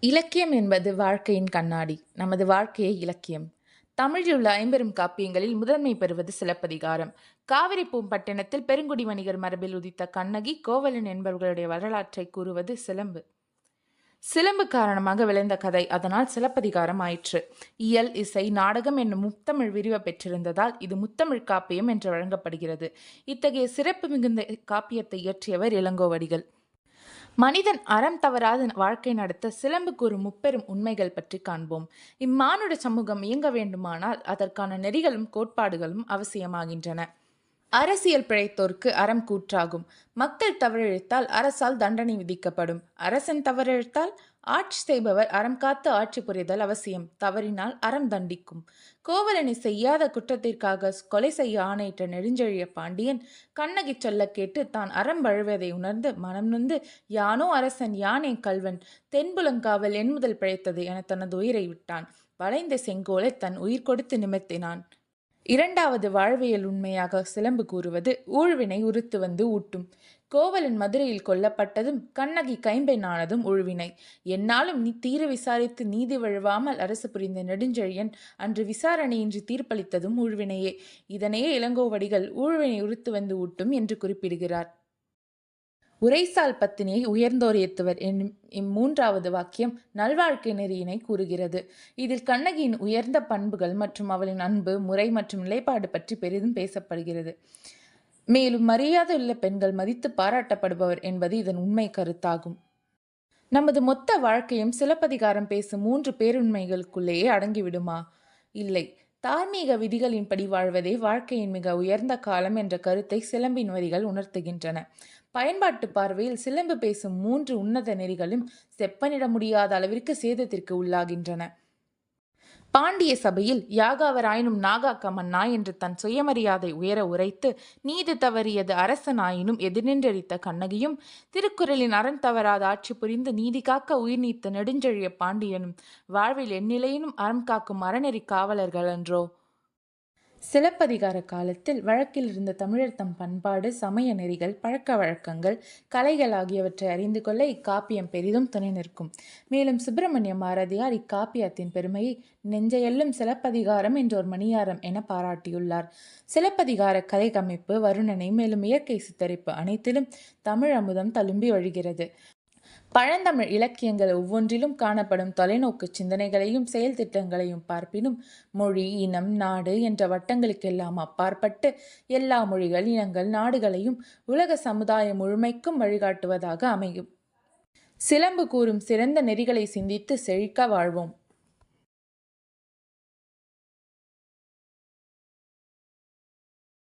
இலக்கியம் என்பது வாழ்க்கையின் கண்ணாடி. நமது வாழ்க்கையே இலக்கியம். தமிழில் உள்ள ஐம்பெரும் காப்பியங்களில் முதன்மை பெறுவது சிலப்பதிகாரம். காவிரி பூம்பட்டினத்தில் பெருங்குடி வணிகர் மரபில் உதித்த கண்ணகி கோவலன் என்பவர்களுடைய வரலாற்றை கூறுவது சிலம்பு. சிலம்பு காரணமாக விளைந்த கதை அதனால் சிலப்பதிகாரம் ஆயிற்று. இயல் இசை நாடகம் என்னும் முத்தமிழ் விரிவ பெற்றிருந்ததால் இது முத்தமிழ் காப்பியம் என்று வழங்கப்படுகிறது. இத்தகைய சிறப்பு மிகுந்த காப்பியத்தை இயற்றியவர் இளங்கோவடிகள். மனிதன் அறம் தவறாத வாழ்க்கை நடத்த சிலம்பு கூறும் முப்பெரும் உண்மைகள் பற்றி காண்போம். இம்மானுட சமூகம் இயங்க வேண்டுமானால் அதற்கான நெறிகளும் கோட்பாடுகளும் அவசியமாகின்றன. அரசியல் பிழைத்தோர்க்கு அறம் கூற்றாகும். மக்கள் தவறிழைத்தால் அரசால் தண்டனை விதிக்கப்படும். அரசன் தவறிழைத்தால் ஆட்சி செய்பவர் அறம் காத்து ஆட்சி புரிதல் அவசியம். தவறினால் அறம் தண்டிக்கும். கோவலனை செய்யாத குற்றத்திற்காக கொலை செய்ய ஆணையிட்ட நெடுஞ்செழிய பாண்டியன் கண்ணகி சொல்ல கேட்டு தான் அறம் வழுவதை உணர்ந்து மனம் நொந்து யானோ அரசன் யானே கல்வன் தென்புலங்காவல் என் முதல் பிழைத்தது என தனது உயிரை விட்டான். வளைந்த செங்கோலை தன் உயிர் கொடுத்து நிமித்தினான் இரண்டாவது வாழ்வியல் உண்மையாக சிலம்பு கூறுவது ஊழ்வினை உறுத்து வந்து ஊட்டும். கோவலன் மதுரையில் கொல்லப்பட்டதும் கண்ணகி கைம்பெண்ணானதும் உழுவினை. என்னாலும் நீ தீர விசாரித்து நீதி வழுவாமல் அரசு புரிந்த நெடுஞ்செழியன் அன்று விசாரணையின்றி தீர்ப்பளித்ததும் ஊழ்வினையே இதனையே இளங்கோவடிகள் ஊழ்வினை உறுத்து வந்து ஊட்டும் என்று குறிப்பிடுகிறார். உரைசால் பத்தினியை உயர்ந்தோர் ஏத்துவர் என்னும் இம்மூன்றாவது வாக்கியம் நல்வாழ்க்கை நெறியினை கூறுகிறது. இதில் கண்ணகியின் உயர்ந்த பண்புகள் மற்றும் அவளின் அன்பு முறை மற்றும் நிலைப்பாடு பற்றி பெரிதும் பேசப்படுகிறது. மேலும் மரியாதை உள்ள பெண்கள் மதித்து பாராட்டப்படுபவர் என்பது இதன் உண்மை கருத்தாகும். நமது மொத்த வாழ்க்கையும் சிலப்பதிகாரம் பேசும் மூன்று பேருண்மைகளுக்குள்ளேயே அடங்கிவிடுமா? இல்லை. தார்மீக விதிகளின்படி வாழ்வதே வாழ்க்கையின் மிக உயர்ந்த காலம் என்ற கருத்தை சிலம்பின் வரிகள் உணர்த்துகின்றன. பயன்பாட்டு பார்வையில் சிலம்பு பேசும் மூன்று உன்னத நெறிகளும் செப்பனிட முடியாத அளவிற்கு சேதத்திற்கு உள்ளாகின்றன. பாண்டிய சபையில் யாகாவராயினும் நாகாக்க நாய் என்று தன் சுயமரியாதை உயர உரைத்து நீதி தவறியது அரசனாயினும் எதிர்நின்றடித்த கண்ணகியும் திருக்குறளின் அரண் தவறாத ஆட்சி புரிந்து நீதி காக்க உயிர் நீத்த நெடுஞ்செழிய பாண்டியனும் வாழ்வில் எந்நிலையினும் அறம் காக்கும் அறநெறி காவலர்கள் என்றோ சிலப்பதிகார காலத்தில் வழக்கில் இருந்த தமிழர் தம் பண்பாடு சமய நெறிகள் பழக்க வழக்கங்கள் கலைகள் ஆகியவற்றை அறிந்து கொள்ள இக்காப்பியம் பெரிதும் துணை நிற்கும். மேலும் சுப்பிரமணிய பாரதியார் இக்காப்பியத்தின் பெருமையை நெஞ்சையெல்லும் சிலப்பதிகாரம் என்றோர் மணியாரம் என பாராட்டியுள்ளார். சிலப்பதிகார கதை கமைப்பு வருணனை மேலும் இயற்கை சித்தரிப்பு அனைத்திலும் தமிழ் அமுதம் தழும்பி வழிகிறது. பழந்தமிழ் இலக்கியங்கள் ஒவ்வொன்றிலும் காணப்படும் தொலைநோக்கு சிந்தனைகளையும் செயல் திட்டங்களையும் பார்ப்பினும் மொழி இனம் நாடு என்ற வட்டங்களுக்கெல்லாம் அப்பாற்பட்டு எல்லா மொழிகள் இனங்கள் நாடுகளையும் உலக சமுதாய முழுமைக்கும் வழிகாட்டுவதாக அமையும். சிலம்பு கூறும் சிறந்த நெறிகளை சிந்தித்து செழிக்க வாழ்வோம்.